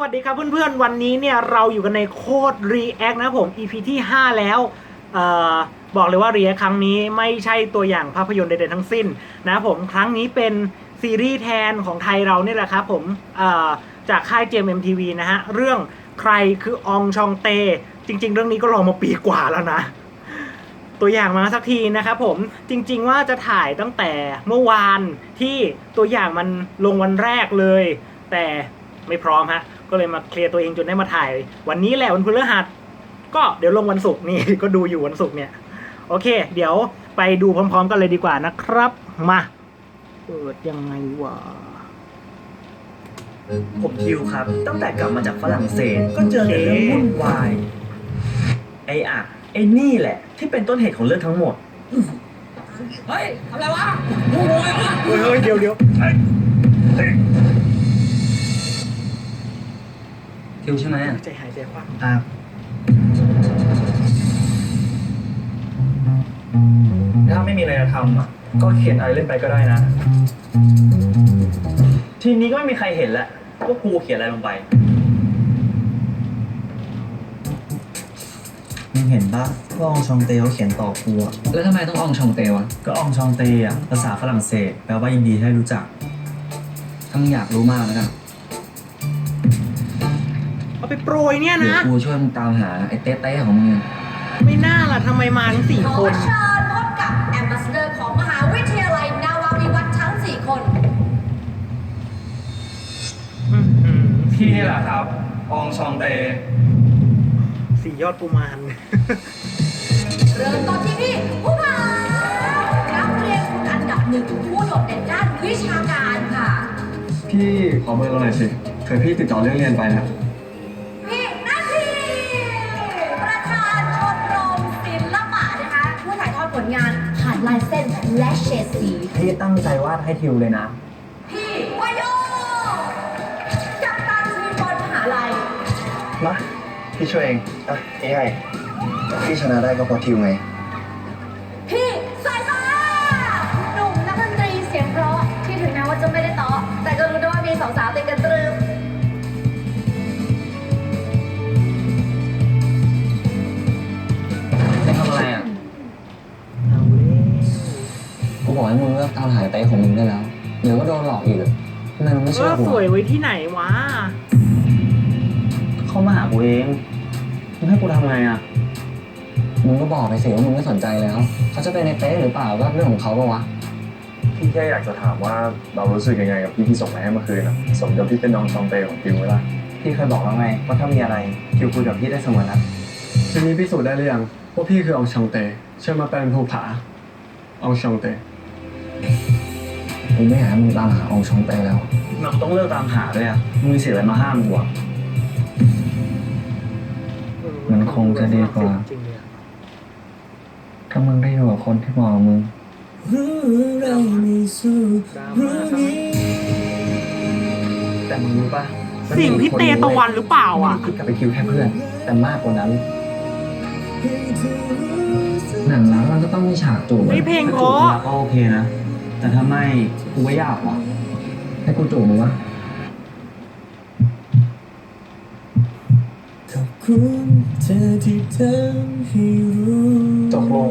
วัสดีครับเพื่อนๆ วันนี้เนี่ยเราอยู่กันในโคด React นะผม EP ที่ 5 แล้วออบอกเลยว่า React ครั้งนี้ไม่ใช่ตัวอย่างภาพยนตร์ใดๆทั้งสิ้นนะผมครั้งนี้เป็นซีรีส์แทนของไทยเราเนี่ยแหละครับผมจากค่าย JMMTV นะฮะ เรื่องใครคือองชองเต จริง ๆ เรื่องนี้ก็รอมาปีกว่าแล้วนะ ตัวอย่างมาสักทีนะครับผมจริง ๆ ว่าจะถ่ายตั้งแต่เมื่อวานที่ตัวอย่างมันลงวันแรกเลย แต่ไม่พร้อมฮะ ก็เลยมาเคลียร์ตัวเองจนได้มาถ่าย วันนี้แหละวันพฤหัส ก็เดี๋ยวลงวันศุกร์นี่ ก็ดูอยู่วันศุกร์เนี่ย โอเค เดี๋ยวไปดูพร้อม ๆ กันเลยดีกว่านะครับ มาเปิดยังไงวะผมคิวครับ ตั้งแต่กลับมาจากฝรั่งเศส ก็เจอแต่เรื่องวุ่นวาย ไอ้อะไอ้นี่แหละ ที่เป็นต้นเหตุของเรื่องทั้งหมด เฮ้ยทำอะไรวะโอ้ยเหรอเฮ้ยเฮ้ยเดี๋ยวเดี๋ยว คิวใช่ไหมใจหายใจคว่อะถ้าไม่มีอะไรจะทำอะก็เขียนอะไรเล่นไปก็ได้นะ ทีนี้ก็ไม่มีใครเห็นแล้วว่ากูเขียนอะไรลงไป มึงเห็นปะว่าองชองเตเขาเขียนต่อกูอะแล้วทำไมต้องอองชองเตวะก็องชองเตอะภาษาฝรั่งเศสแปลว่ายินดีที่ได้รู้จักถ้ามึงอยากรู้มากแล้วกันำ เอาไปโปรยเนี่ยเดี๋ยวนะกูช่วยมึงตามหาไอ้เต้เต้ของมึงไม่น่าล่ะทำไมมาทั้งสี่ขอคนเชิญพบกับแอมบาสเดอร์ของมหาวิทยาลัยนาวาวิวัฒน์ทั้ง 4 คน อื้อหือพี่นี่แหละครับอองชองเต สี่ยอดกุมารเริ่มต้นที่พี่ผู้พานักเรียนคนอันดับหนึ่งผู้โดดเด่นด้านวิชาการค่ะ พี่ขอเบอร์เราหน่อยสิเผื่อพี่ติดต่อเรื่องเรียนไปนะพี่ ลายเส้นและเฉดสี พี่ตั้งใจวาดให้ทิวเลยนะ พี่วายโยกัปตันทีมบอลมหาลัยมาพี่ช่วยเอง อะเอ้ให้พี่ชนะได้ก็เพราะทิวไง กให้มึงเลิกตามหาไอ้เต้ของมึงได้แล้วเดี๋ยวก็โดนหลอกอีกอะทำไมมึงไม่เอเชื่ออกูสวยอะไว้ที่ไหนวะ เข้ามาหากูเองมึงให้กูทำไงอะ มึงก็บอกไปสิว่ามึงไม่สนใจแล้ว เขาจะเป็นไอ้เต้หรือเปล่าก็เรื่องของเขาปะวะ พี่แค่อยากจะถามว่าเรารู้สึกยังไงกับพี่ที่ส่งมาให้เมื่อคืนอะสมกับที่เป็นน้องชองเตของฟิวไหมล่ะพี่เคยบอกแล้วไงว่าถ้ามีอะไรทิวคุยกับพี่ได้เสมอนะทีนี้พิสูจน์ได้หรือยังว่าพี่คือองชองเตเชื่อมาเป็นภูผาองชองเต กูไม่อยากให้มึงตามหาอองชองเต้แล้ว เราต้องเลิกตามหาด้วยอะมึงมีสิทธิ์อะไรมาห้ามกูอะเออมันคงจะดีกว่าจริงๆเลยอะถ้ามึงได้อยู่กับคนที่เหมาะกับมึงดราม่าทำไมแต่มึงรู้ปะเสิ่งพี่เตตะวันหรือเปล่าอะคิดกลับไปคิวแค่เพื่อน แต่มากกว่านั้นหนังแล้วมันก็ต้องมีฉากจูบไม่เพลงถ้าเพจูบราะเราก็โอเคนะ แต่ถ้าไม่กูว่ายากว่ะ ให้กูจูบมึงวะตกลง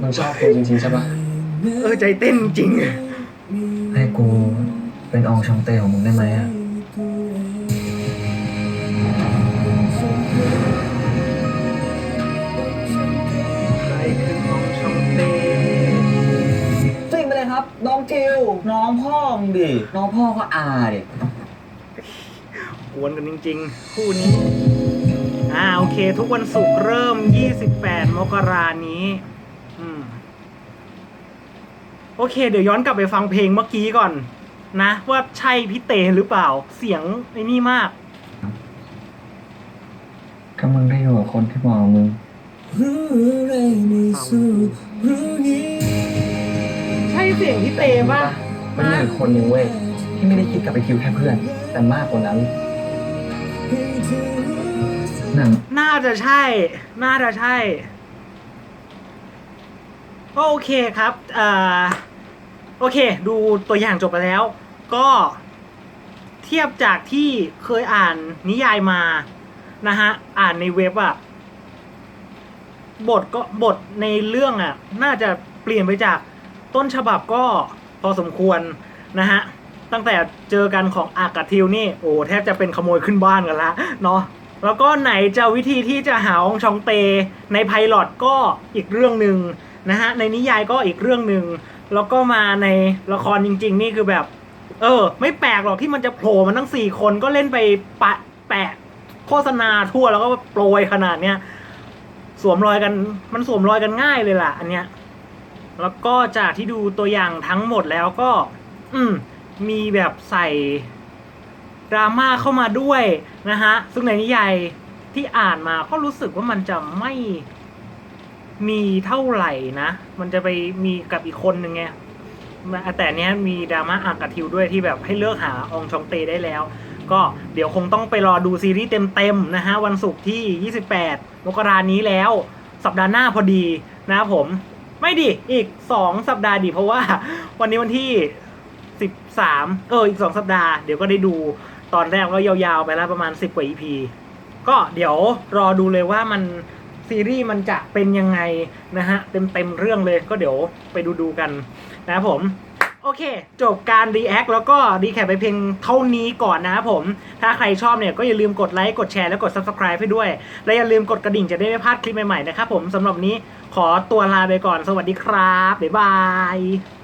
มึงชอบกูจริงๆใช่ปะเออใจเต้นจริงให้กูเป็นอองชองเต้ของมึงได้ไหมอะใองจิวน้องพ่อมึงดิ น้องพ่อก็อาดิกวนกันจริงๆ คู่นี้ อ่าโอเค ทุกวันศุกร์เริ่ม 28 มกรานี้ อืม โอเค เดี๋ยวย้อนกลับไปฟังเพลงเมื่อกี้ก่อน นะ ว่าใช่พี่เตหรือเปล่า เสียงไอ้นี่มาก ก็มึงได้อยู่กับคนที่เหมาะกับมึงใช่ เสียงพี่เตป่ะมันมีอีกคนนึงเว้ยที่ไม่ได้คิดกลับไปคิวแค่เพื่อน แต่มากกว่านั้นหนังน่าจะใช่ น่าจะใช่ ก็โอเคครับอ่าโอเค ดูตัวอย่างจบไปแล้ว ก็เทียบจากที่เคยอ่านนิยายมานะฮะ อ่านในเว็บอะบทก็บทในเรื่องอะน่าจะเปลี่ยนไปจาก ต้นฉบับก็พอสมควรนะฮะ ตั้งแต่เจอกันของอากกับทิวนี่ โอ้แทบจะเป็นขโมยขึ้นบ้านกันละเนาะแล้วก็ไหนจะวิธีที่จะหาองชองเต ในไพลอตก็อีกเรื่องหนึ่งนะฮะในนิยายก็อีกเรื่องหนึ่งแล้วก็มาในละครจริง ๆ นี่คือแบบ เออ ไม่แปลกหรอกที่มันจะโผล่มาทั้งสี่คนก็เล่นไปปะแปะโฆษณาทั่วแล้วก็โปรยขนาดเนี้ยสวมรอยกันมันสวมรอยกันง่ายเลยล่ะ อันเนี้ย แล้วก็จากที่ดูตัวอย่างทั้งหมดแล้วก็ อืมมีแบบใส่ดราม่าเข้ามาด้วยนะฮะ ซึ่งในนิยายที่อ่านมาก็รู้สึกว่ามันจะไม่มีเท่าไหร่นะ มันจะไปมีกับอีกคนหนึ่งไง แต่เนี้ยมีดราม่าอากาทิวด้วยที่แบบให้เลิกหาอองชองเตได้แล้ว ก็เดี๋ยวคงต้องไปรอดูซีรีส์เต็มๆนะฮะ วันศุกร์ที่ 28 มกรานี้แล้ว สัปดาห์หน้าพอดีนะครับผม ไม่ดิ อีก 2 สัปดาห์ดิ เพราะว่าวันนี้วันที่ 13 เออ อีก 2 สัปดาห์ เดี๋ยวก็ได้ดูตอนแรกก็ยาวๆ ไปแล้วประมาณ 10 กว่า EP ก็เดี๋ยวรอดูเลยว่ามันซีรีส์มันจะเป็นยังไงนะฮะ เต็มๆเรื่องเลยก็เดี๋ยวไปดูดูๆกันนะครับผม โอเค จบการรีแอคแล้วก็รีแคปไปเพียงเท่านี้ก่อนนะครับผม ถ้าใครชอบเนี่ยก็อย่าลืมกดไลค์ กดแชร์แล้วกด Subscribe ให้ด้วย และอย่าลืมกดกระดิ่งจะได้ไม่พลาดคลิปใหม่ๆนะครับผมสำหรับวันนี้ขอตัวลาไปก่อนสวัสดีครับ บ๊ายบาย